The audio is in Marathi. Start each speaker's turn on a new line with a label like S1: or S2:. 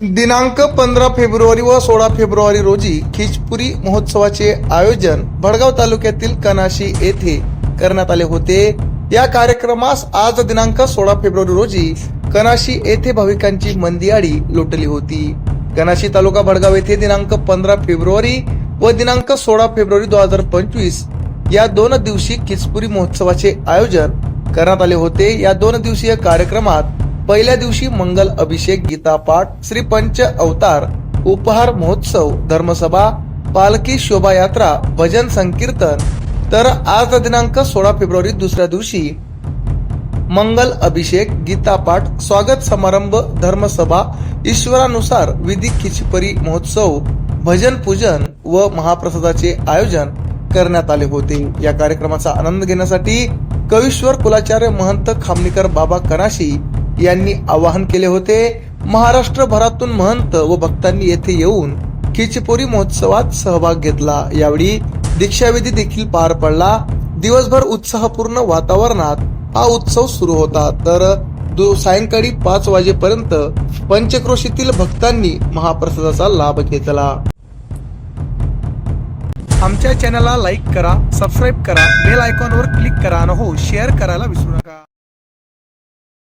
S1: दिनांक पंधरा फेब्रुवारी व सोळा फेब्रुवारी रोजी खिचपुरी महोत्सवाचे आयोजन भडगाव तालुक्यातील कनाशी येथे करण्यात आले होते. या कार्यक्रमास आज दिनांक सोळा फेब्रुवारी रोजी कनाशी येथे भाविकांची मंदियाळी लोटली होती. कनाशी तालुका भडगाव येथे दिनांक पंधरा फेब्रुवारी व दिनांक सोळा फेब्रुवारी दोन हजार पंचवीस या दोन दिवशी खिचपुरी महोत्सवाचे आयोजन करण्यात आले होते. या दोन दिवसीय कार्यक्रमात पहिल्या दिवशी मंगल अभिषेक गीतापाठ श्री पंच अवतार उपहार महोत्सव धर्मसभा पालखी शोभायात्रा भजन संकीर्तन. तर आज दिनांक सोळा फेब्रुवारी दुसऱ्या दिवशी मंगल अभिषेक गीतापाठ स्वागत समारंभ धर्मसभा ईश्वरानुसार विधी खिचपरी महोत्सव भजन पूजन व महाप्रसादाचे आयोजन करण्यात आले होते. या कार्यक्रमाचा आनंद घेण्यासाठी कवीश्वर कुलाचार्य महंत खामणीकर बाबा कनाशी यांनी आवाहन केले होते महाराष्ट्रभरातून महंत व भक्तांनी येथे येऊन खिचपोरी महोत्सवात सहभाग घेतला. यावेळी दीक्षाविधी देखील पार पडला. दिवसभर उत्साहपूर्ण वातावरणात हा उत्सव सुरू होता. तर दु- सायंकाळी पाच वाजेपर्यंत पंचक्रोशीतील भक्तांनी महाप्रसादाचा लाभ घेतला. आमच्या चॅनलला लाईक करा सबस्क्राईब करा बेल आयकॉनवर क्लिक करा आणि हो शेअर करायला विसरू नका.